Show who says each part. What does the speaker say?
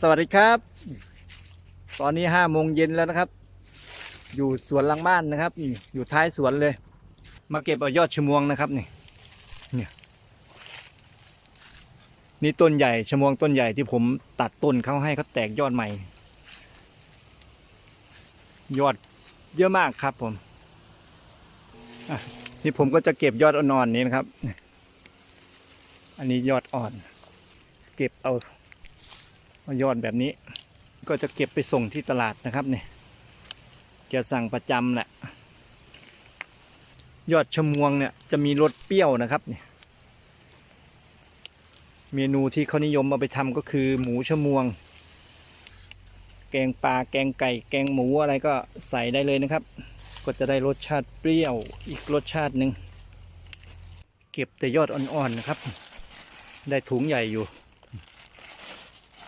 Speaker 1: สวัสดีครับ ตอนนี้ห้าโมงเย็นแล้วนะครับ อยู่สวนหลังบ้านนะครับนี่อยู่ท้ายสวนเลย มาเก็บเอายอดชมวงนะครับนี่เนี่ยนี่ต้นใหญ่ชมวงต้นใหญ่ที่ผมตัดต้นเขาให้เขาแตกยอดใหม่ ยอดเยอะมากครับผมนี่ผมก็จะเก็บยอดอ่อนๆนี้นะครับ อันนี้ยอดอ่อน เก็บเอา ยอดแบบนี้ ก็จะเก็บไปส่งที่ตลาดนะครับเนี่ยจะสั่งประจำแหละยอดชะมวงเนี่ยจะมีรสเปรี้ยวนะครับเนี่ยเมนูที่เขานิยมเอาไปทำก็คือหมูชะมวง แกงปลาแกงไก่ แกงหมูอะไรก็ใส่ได้เลยนะครับ ก็จะได้รสชาติเปรี้ยวอีกรสชาติหนึ่งเก็บแต่ยอดอ่อนๆนะครับ ได้ถุงใหญ่อยู่